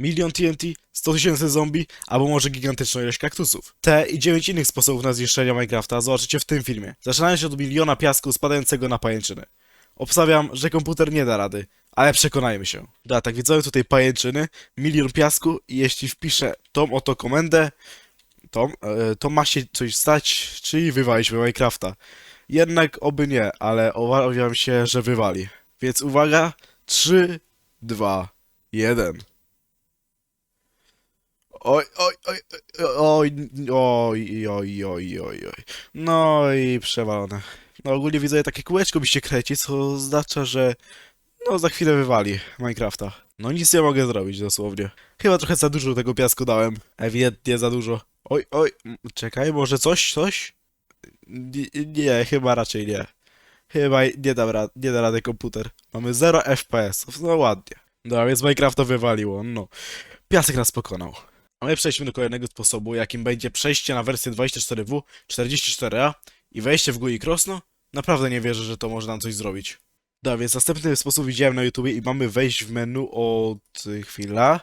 milion TNT, 100 tysięcy zombie, albo może gigantyczną ilość kaktusów. Te i 9 innych sposobów na zniszczenie Minecrafta zobaczycie w tym filmie. Zaczynając od miliona piasku spadającego na pajęczyny. Obstawiam, że komputer nie da rady, ale przekonajmy się. Da, tak widzowie tutaj pajęczyny, milion piasku i jeśli wpiszę tą oto komendę, to, e, to ma się coś stać, czyli wywalić Minecrafta. Jednak oby nie, ale obawiam się, że wywali. Więc uwaga, 3, 2, 1. Oj, oj, oj, oj, oj, oj, oj, oj. No i przewalone. No ogólnie widzę takie kółeczko mi się kręci, co oznacza, że no za chwilę wywali Minecrafta. No nic nie mogę zrobić dosłownie. Chyba trochę za dużo tego piasku dałem. Ewidentnie za dużo. Oj, oj, czekaj, może coś, coś? Nie, nie chyba raczej nie. Chyba nie da, ra- nie da rady komputer. Mamy 0 FPS, no ładnie. No więc Minecrafta wywaliło, no. Piasek nas pokonał. A my przejdźmy do kolejnego sposobu, jakim będzie przejście na wersję 24W, 44A i wejście w GUI Crossno. Naprawdę nie wierzę, że to może nam coś zrobić. Da, więc następny sposób widziałem na YouTubie i mamy wejść w menu od y, chwila,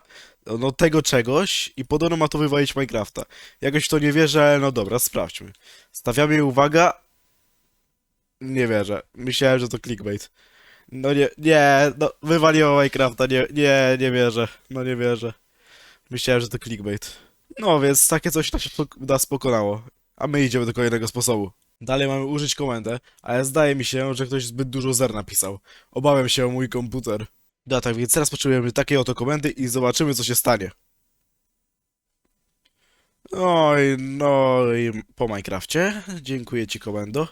no tego czegoś i podobno ma to wywalić Minecrafta. Jakoś w to nie wierzę, ale no dobra, sprawdźmy. Stawiamy uwaga. Nie wierzę. Myślałem, że to clickbait. No nie, nie, no wywaliło Minecrafta, nie, nie, nie wierzę. No nie wierzę. Myślałem, że to clickbait. No więc takie coś nas, pok- nas pokonało. A my idziemy do kolejnego sposobu. Dalej mamy użyć komendę, ale zdaje mi się, że ktoś zbyt dużo zer napisał. Obawiam się o mój komputer. Da, tak więc teraz potrzebujemy takiej oto komendy i zobaczymy co się stanie. Oj, no i po Minecrafcie. Dziękuję ci komendo.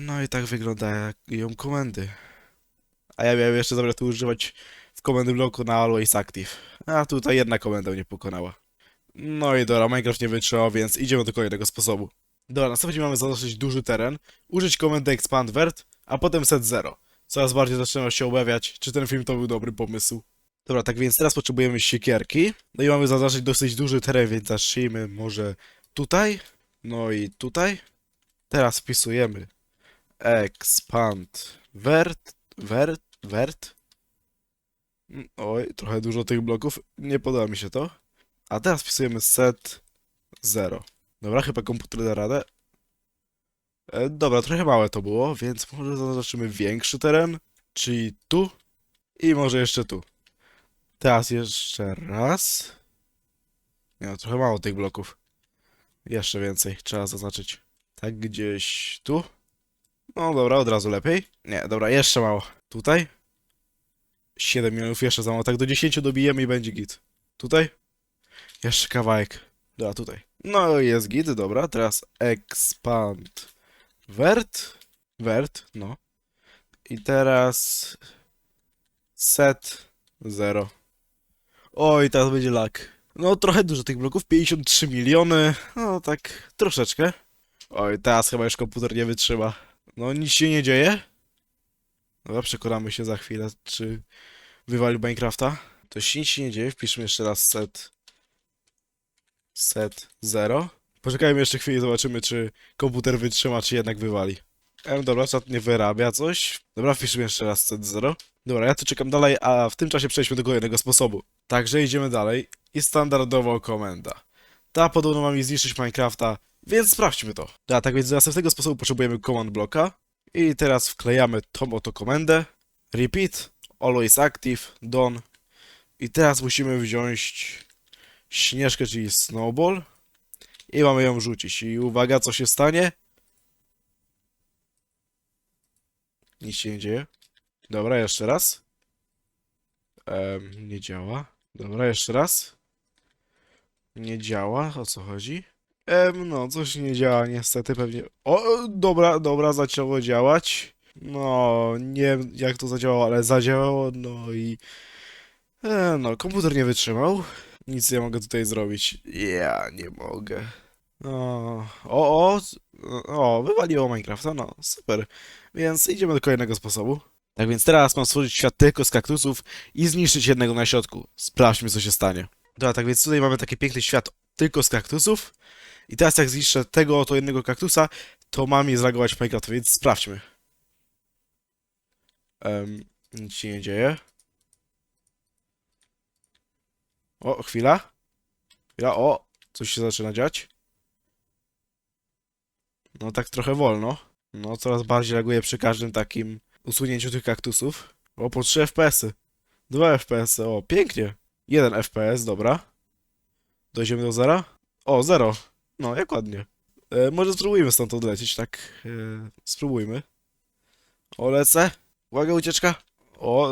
No i tak wyglądają komendy. A ja miałem jeszcze zamiar tu używać komendy bloku na Always Active. A tutaj jedna komenda mnie pokonała. No i dobra, Minecraft nie wytrzymał, więc idziemy do kolejnego sposobu. Dobra, następnie mamy zaznaczyć duży teren, użyć komendy expand vert, a potem set 0. Coraz bardziej zaczynam się obawiać, czy ten film to był dobry pomysł. Dobra, tak więc teraz potrzebujemy siekierki. No i mamy zaznaczyć dosyć duży teren, więc zacznijmy może tutaj. No i tutaj. Teraz wpisujemy expand vert, vert, vert. Oj, trochę dużo tych bloków. Nie podoba mi się to. A teraz wpisujemy set 0. Dobra, chyba komputer da radę. E, dobra, trochę małe to było, więc może zaznaczymy większy teren, czyli tu i może jeszcze tu. Teraz jeszcze raz. Nie no, trochę mało tych bloków. Jeszcze więcej trzeba zaznaczyć. Tak gdzieś tu. No dobra, od razu lepiej. Nie, dobra, jeszcze mało. Tutaj. 7 milionów jeszcze za mało. Tak do 10 dobijemy i będzie git. Tutaj. Jeszcze kawałek. Dobra, tutaj. No jest git, dobra. Teraz expand vert. Vert, no. I teraz set 0. Oj, teraz będzie lag. No trochę dużo tych bloków, 53 miliony. No tak, troszeczkę. Oj, teraz chyba już komputer nie wytrzyma. No nic się nie dzieje. Dobra, przekonamy się za chwilę, czy wywalił Minecrafta. To się nic się nie dzieje, wpiszmy jeszcze raz set set 0. Poczekajmy jeszcze chwilę i zobaczymy, czy komputer wytrzyma, czy jednak wywali. Em, dobra, czat nie wyrabia coś. Dobra, wpiszmy jeszcze raz set 0. Dobra, ja tu czekam dalej, a w tym czasie przejdźmy do kolejnego sposobu. Także idziemy dalej i standardowo komenda. Ta podobno ma mi zniszczyć Minecrafta, więc sprawdźmy to. Da, tak więc do następnego sposobu potrzebujemy command bloka. I teraz wklejamy tą oto komendę. Repeat, always active, done. I teraz musimy wziąć śnieżkę, czyli snowball. I mamy ją rzucić. I uwaga, co się stanie? Nic się nie dzieje. Dobra, jeszcze raz. Em, nie działa. Dobra, jeszcze raz. Nie działa, o co chodzi? Em, no, coś nie działa niestety, pewnie. O, dobra, dobra, zaczęło działać. No, nie wiem jak to zadziałało, ale zadziałało, no i... E, no, komputer nie wytrzymał. Nic nie mogę tutaj zrobić. Ja nie mogę. O, o, o, o, wywaliło Minecrafta, no, super. Więc idziemy do kolejnego sposobu. Tak więc teraz mam stworzyć świat tylko z kaktusów i zniszczyć jednego na środku. Sprawdźmy, co się stanie. Dobra, tak więc tutaj mamy taki piękny świat tylko z kaktusów. I teraz jak zniszczę tego oto jednego kaktusa, to ma mi zlagować Minecraft, więc sprawdźmy. Em, nic się nie dzieje. O, chwila. Ja, o, coś się zaczyna dziać. No tak trochę wolno. No, coraz bardziej laguje przy każdym takim usunięciu tych kaktusów. O, po 3 FPS-y. 2 FPS-y, o, pięknie. 1 FPS, dobra. Dojdziemy do zera? O, 0. No, jak ładnie. E, może spróbujmy stąd odlecieć, tak? E, spróbujmy. O, lecę. Uwaga, ucieczka. O,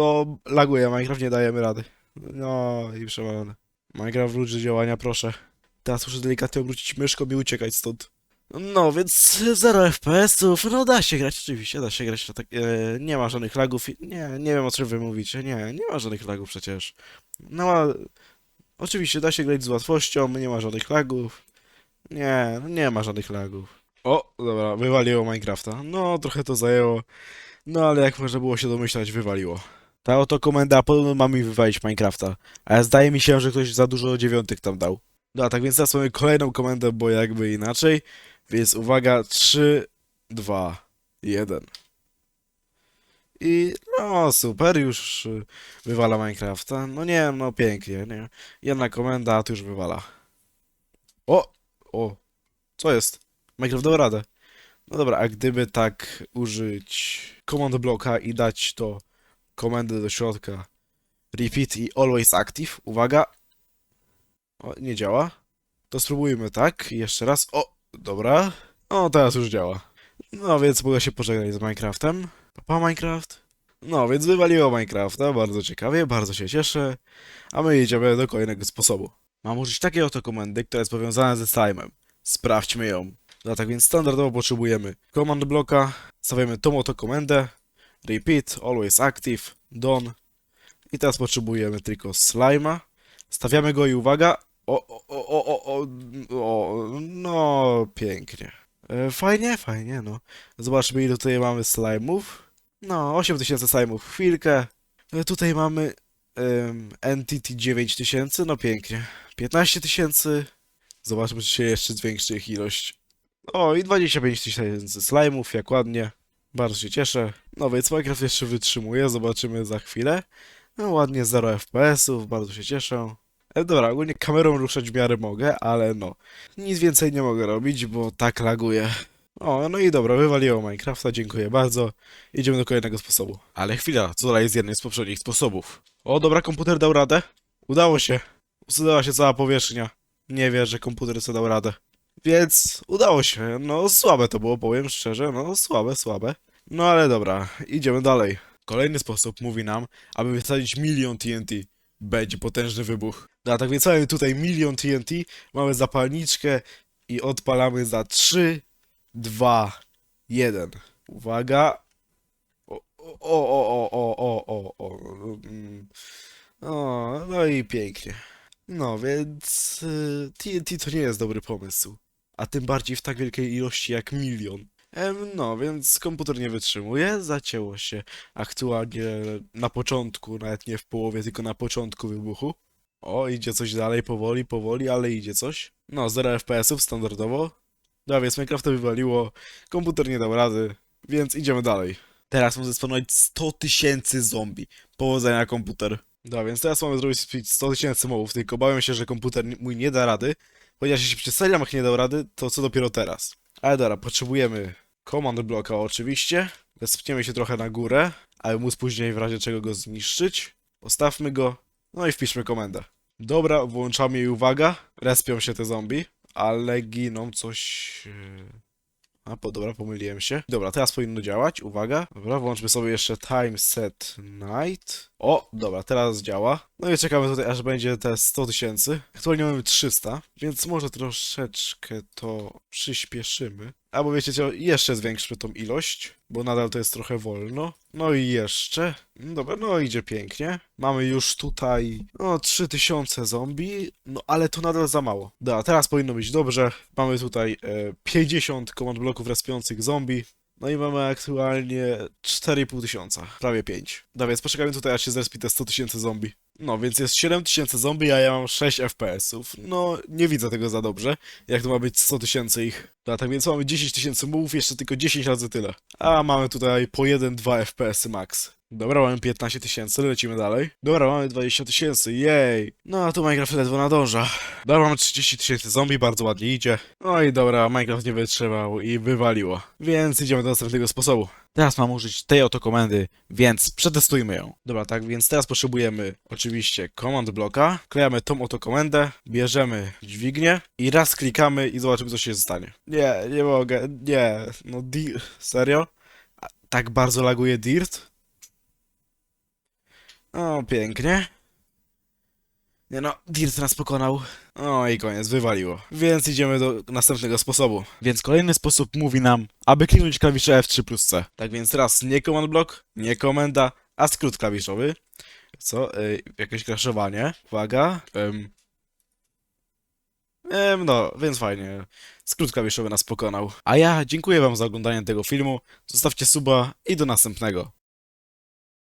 o, laguje, Minecraft, nie dajemy rady. No i przewalone. Minecraft wróć do działania, proszę. Teraz muszę delikatnie obrócić myszką i uciekać stąd. No, więc 0 FPS-ów, no da się grać, oczywiście, da się grać tak, e, nie ma żadnych lagów, nie, nie wiem o czym wy mówicie, nie, nie ma żadnych lagów przecież. No, a, oczywiście da się grać z łatwością, nie ma żadnych lagów, nie, nie ma żadnych lagów. O, dobra, wywaliło Minecrafta, no trochę to zajęło, no ale jak można było się domyślać, wywaliło. Ta oto komenda podobno ma mi wywalić Minecrafta, ale zdaje mi się, że ktoś za dużo dziewiątek tam dał. No, tak więc teraz mamy kolejną komendę, bo jakby inaczej. Więc uwaga, 3, 2, 1. I no super, już y, wywala Minecrafta. No nie, no pięknie, nie. Jedna komenda, a tu już wywala. O! O! Co jest? Minecraft dał radę. No dobra, a gdyby tak użyć command bloka i dać to komendę do środka repeat i always active, uwaga. O, nie działa. To spróbujmy tak, jeszcze raz. O, dobra. O, teraz już działa. No więc mogę się pożegnać z Minecraftem. Papa Minecraft. No więc wywaliło Minecrafta, bardzo ciekawie, bardzo się cieszę. A my idziemy do kolejnego sposobu. Mam użyć takiej oto komendy, która jest powiązana ze slime'em. Sprawdźmy ją. No tak więc standardowo potrzebujemy command bloka, stawiamy tą oto komendę, repeat, always active, done. I teraz potrzebujemy tylko slime'a. Stawiamy go i uwaga, o, o, o, o, o, o, no pięknie. E, Fajnie, fajnie, no. Zobaczmy ile tutaj mamy slime'ów. No, 8000 slime'ów w chwilkę. E, Tutaj mamy em, Entity 9000, no pięknie. 15 tysięcy. Zobaczmy, czy się jeszcze zwiększy ich ilość. O, i 25 tysięcy slime'ów, jak ładnie. Bardzo się cieszę. No więc Minecraft jeszcze wytrzymuje, zobaczymy za chwilę. No ładnie, 0 FPS-ów, bardzo się cieszę. E, dobra, ogólnie kamerą ruszać w miarę mogę, ale no, nic więcej nie mogę robić, bo tak laguje. O, no i dobra, wywaliło Minecrafta, dziękuję bardzo. Idziemy do kolejnego sposobu. Ale chwila, co dalej z jednym z poprzednich sposobów? O, dobra, komputer dał radę. Udało się. Usunęła się cała powierzchnia. Nie wierzę, że komputer sobie dał radę. Więc udało się. No, słabe to było, powiem szczerze. No, słabe, słabe. No, ale dobra, idziemy dalej. Kolejny sposób mówi nam, aby wysadzić milion TNT. Będzie potężny wybuch. No, a tak więc mamy tutaj milion TNT, mamy zapalniczkę i odpalamy za 3, 2, 1. Uwaga. O, o, o, o, o, o, o, o. no i pięknie. No, więc y, TNT to nie jest dobry pomysł. A tym bardziej w tak wielkiej ilości jak milion. No, więc komputer nie wytrzymuje, zacięło się aktualnie na początku, nawet nie w połowie, tylko na początku wybuchu. O, idzie coś dalej, powoli, powoli, ale idzie coś. No, 0 FPS-ów standardowo. No, więc Minecrafta wywaliło, komputer nie dał rady, więc idziemy dalej. Teraz muszę spawnować 100 tysięcy zombie. Powodzenia komputer. No, więc teraz mamy zrobić 100 tysięcy mobów, tylko obawiam się, że komputer mój nie da rady. Chociaż jeśli przy serialach nie dał rady, to co dopiero teraz. Ale dobra, potrzebujemy command bloka oczywiście. Wespniemy się trochę na górę, aby móc później w razie czego go zniszczyć. Postawmy go, no i wpiszmy komendę. Dobra, włączamy i uwaga, respią się te zombie, ale giną coś... yy, A, po, dobra, pomyliłem się. Dobra, teraz powinno działać, uwaga. Dobra, włączmy sobie jeszcze time set night. O, dobra, teraz działa. No i czekamy tutaj, aż będzie te 100 tysięcy. Aktualnie mamy 300, więc może troszeczkę to przyspieszymy. Albo wiecie co, jeszcze zwiększmy tą ilość, bo nadal to jest trochę wolno. No i jeszcze. No Dobra, no idzie pięknie. Mamy już tutaj, no 3000 zombie, no ale to nadal za mało. Dobra, teraz powinno być dobrze. Mamy tutaj e, 50 komand bloków respiących zombie. No i mamy aktualnie 4,5 tysiąca, prawie 5. No więc poczekajmy tutaj, aż się zrespi te 100 tysięcy zombie. No, więc jest 7 tysięcy zombie, a ja mam 6 FPS-ów. No, nie widzę tego za dobrze, jak to ma być 100 tysięcy ich. No, tak więc mamy 10 tysięcy mów, jeszcze tylko 10 razy tyle. A mamy tutaj po 1-2 FPS-y max. Dobra, mamy 15 tysięcy, lecimy dalej. Dobra, mamy 20 tysięcy, jej. No, a tu Minecraft ledwo nadąża. Dobra, mamy 30 tysięcy zombie, bardzo ładnie idzie. No i dobra, Minecraft nie wytrzymał i wywaliło. Więc idziemy do następnego sposobu. Teraz mam użyć tej oto komendy, więc przetestujmy ją. Dobra, tak więc teraz potrzebujemy oczywiście command bloka, klejamy tą oto komendę, bierzemy dźwignię i raz klikamy i zobaczymy co się stanie. Nie, nie mogę, nie, no di... serio? A, tak bardzo laguje Dirt? O, pięknie. Nie no, Dirt nas pokonał. O i koniec, wywaliło. Więc idziemy do następnego sposobu. Więc kolejny sposób mówi nam, aby kliknąć klawisze F3 plus C. Tak więc teraz nie command block, nie komenda, a skrót klawiszowy. Co? Ej, jakieś kraszowanie. Uwaga. Em, no, więc fajnie. Skrót klawiszowy nas pokonał. A ja dziękuję wam za oglądanie tego filmu. Zostawcie suba i do następnego.